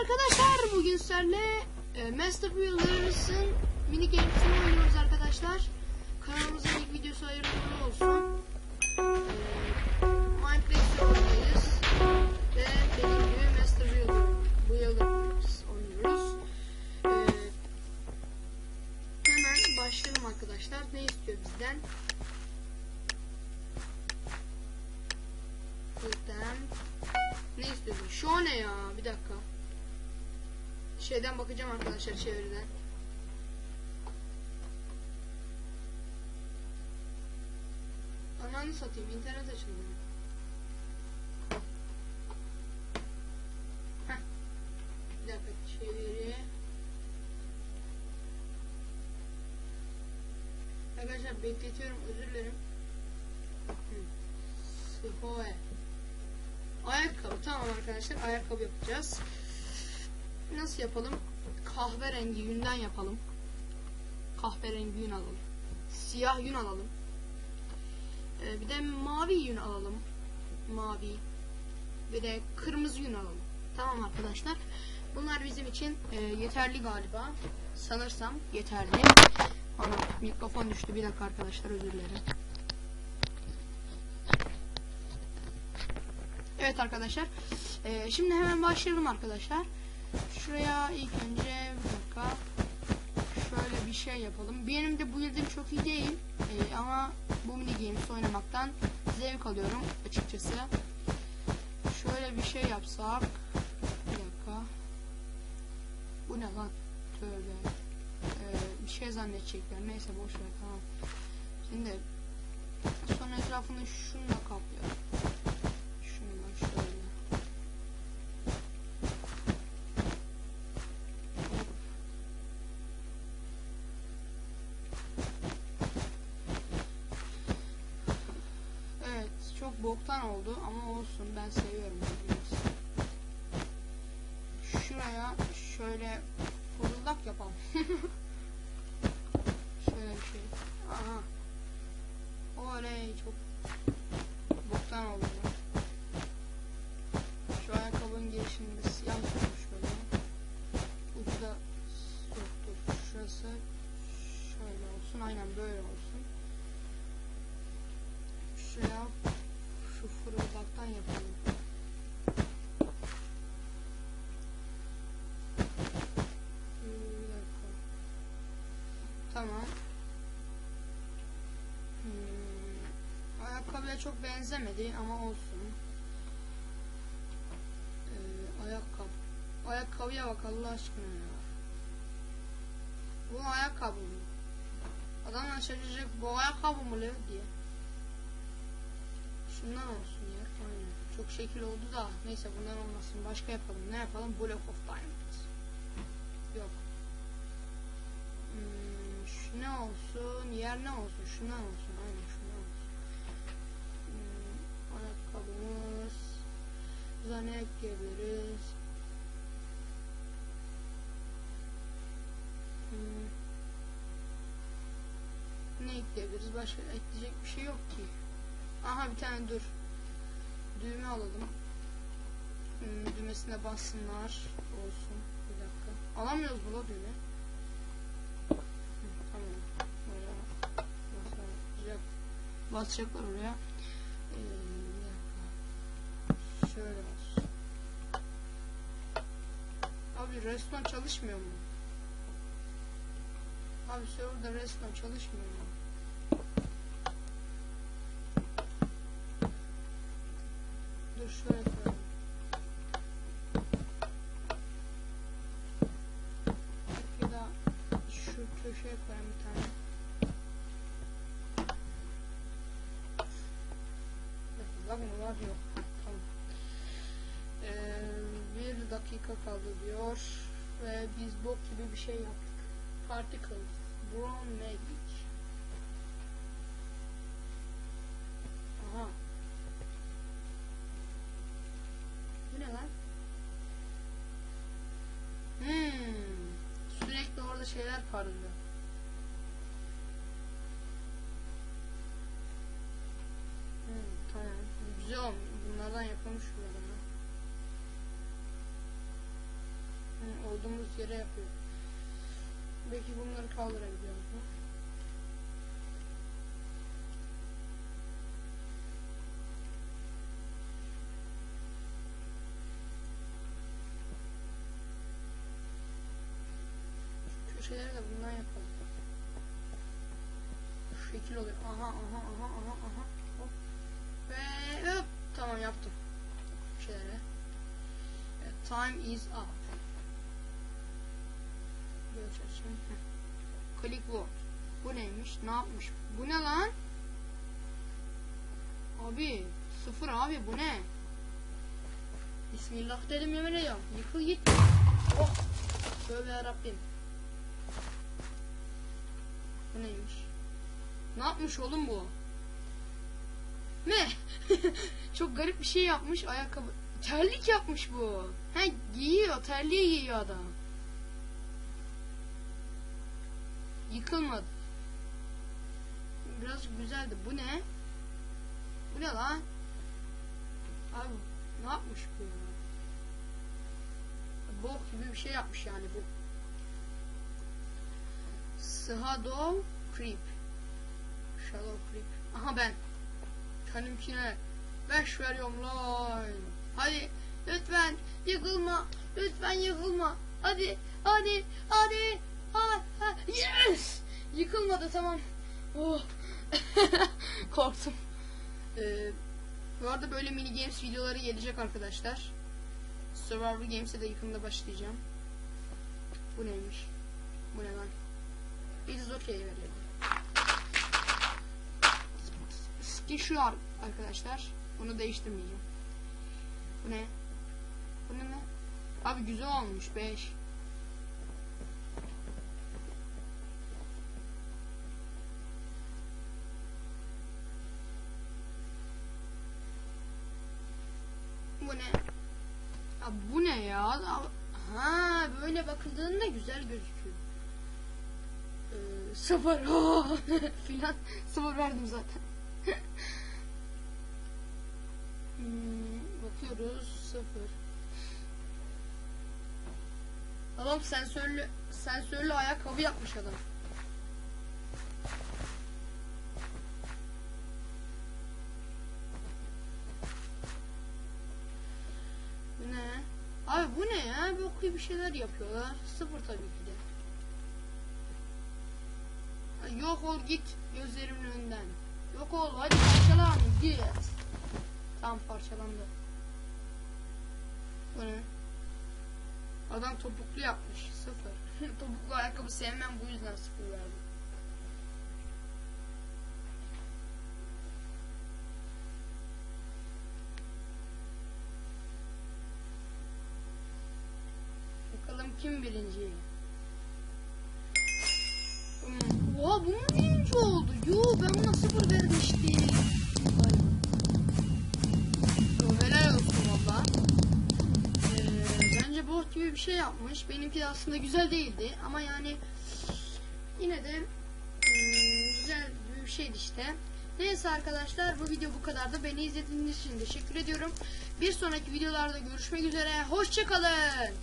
arkadaşlar. Bugün sizlerle e, Master Builders'ın mini games'ini oynuyoruz arkadaşlar. Kanalımızın ilk videosu hayırlı olsun. E, Minecraft oynuyoruz. Ve dediğim Şeyden bakacağım arkadaşlar çeviriden. Ananı satayım. internet açıldı. Heh. Bir. Arkadaşlar bekletiyorum özür dilerim. Sıhoe. Ayakkabı tamam arkadaşlar ayakkabı yapacağız. Nasıl yapalım? Kahverengi yünden yapalım. Kahverengi yün alalım. Siyah yün alalım. Ee, bir de mavi yün alalım. Mavi. Bir de kırmızı yün alalım. Tamam arkadaşlar. Bunlar bizim için e, yeterli galiba. Sanırsam yeterli. Ana mikrofon düştü. Bir dakika arkadaşlar özür dilerim. Evet arkadaşlar. Ee, şimdi hemen başlayalım arkadaşlar. Şuraya ilk önce bir dakika. Şöyle bir şey yapalım. Benim de bu yıldım çok iyi değil. Ee, ama bu mini games oynamaktan zevk alıyorum açıkçası. Şöyle bir şey yapsak. Bir dakika. Bu ne lan? Tövbe. Ee, bir şey zannedecekler. Neyse boş ver tamam. Şimdi sonra etrafını şununla kaplayalım. Şununla şöyle. Hop. Evet, çok boktan oldu ama olsun ben seviyorum bunu. Şuraya şöyle fırıldak yapalım. şöyle bir şey. Aha. Oley çok Tamam. Hmm. Ayakkabıya çok benzemedi ama olsun. Ee, ayakkabı. Ayakkabıya bak Allah aşkına ya. Bu ayakkabı mı? Adam şaşıracak bu ayakkabı mı lan diye. Şundan olsun ya. Aynen. Çok şekil oldu da. Neyse bundan olmasın. Başka yapalım. Ne yapalım? Block of Diamonds. Yok. Hmm, şu ne olsun? Yer ne olsun? Şundan olsun. Aynen şundan olsun. Hmm, ayakkabımız. Ne ekleyebiliriz? Hmm. Ne ekleyebiliriz? Başka ekleyecek bir şey yok ki. Aha bir tane dur. Düğme alalım. Hmm, düğmesine bassınlar. Olsun. Bir dakika. Alamıyoruz bu la düğme. Hı, tamam. Oraya basacak. Basacaklar oraya. Ee, bir. Şöyle olsun. Abi restoran çalışmıyor mu? Abi serverda restoran çalışmıyor mu? Dur şöyle koyalım. Ya da şu köşeye koyalım bir tane. Bunlar yok. Tamam. Ee, bir dakika kaldı diyor. Ve biz bok gibi bir şey yaptık. Particles. Brown Magic. Aha. Bu ne lan? Hmm. Sürekli orada şeyler parlıyor. Hmm, tamam. Bunlardan yapılmış bunlar ama. olduğumuz yere yapıyor. Belki bunları kaldırabiliyor mu? Şu köşeleri de bundan yapalım. Şekil oluyor. Aha aha aha aha aha. Hop. Ve hop. Tamam yaptım. Şöyle. Evet, time is up. Click word. Bu neymiş? Ne yapmış? Bu ne lan? Abi sıfır abi bu ne? Bismillah dedim yemin ediyorum. Yıkıl git. Oh. Tövbe yarabbim. Bu neymiş? Ne yapmış oğlum bu? Ne? Çok garip bir şey yapmış ayakkabı. Terlik yapmış bu. He giyiyor, terliği giyiyor adam. Yıkılmadı. Biraz güzeldi. Bu ne? Bu ne lan? Abi ne yapmış bu ya? Bok gibi bir şey yapmış yani bu. Shadow Creep. Shadow Creep. Aha ben. Kendimkine 5 veriyorum lan. Hadi lütfen yıkılma. Lütfen yıkılma. Hadi hadi hadi. Ha, ha. Yes! Yıkılmadı tamam. Oh. Korktum. Ee, bu arada böyle mini games videoları gelecek arkadaşlar. Survivor Games'e de yakında başlayacağım. Bu neymiş? Bu ne lan? It is okay verelim. Skin şu ar- arkadaşlar. Bunu değiştirmeyeceğim. Bu ne? Bu ne? Abi güzel olmuş 5. Bu ne? Ya bu ne ya? Ha böyle bakıldığında güzel gözüküyor. Ee, sıfır filan sıfır verdim zaten. Hmm, bakıyoruz sıfır. Adam sensörlü sensörlü ayakkabı yapmış adam. Bu ne? Abi bu ne ya? Bir okuyup bir şeyler yapıyorlar. Sıfır tabii ki de. Yok ol git gözlerimin önünden. Yok ol hadi parçalan git. Tam parçalandı. Bu ne? Adam topuklu yapmış. Sıfır. topuklu ayakkabı sevmem bu yüzden sıfır verdim. Bakalım kim birinci? Oha bu mu birinci oldu? Yo ben buna sıfır vermiştim. Yo, helal olsun valla. Ee, bence bot gibi bir şey yapmış. Benimki de aslında güzel değildi ama yani yine de hmm, güzel bir şeydi işte. Neyse arkadaşlar bu video bu kadar da beni izlediğiniz için teşekkür ediyorum. Bir sonraki videolarda görüşmek üzere. Hoşçakalın.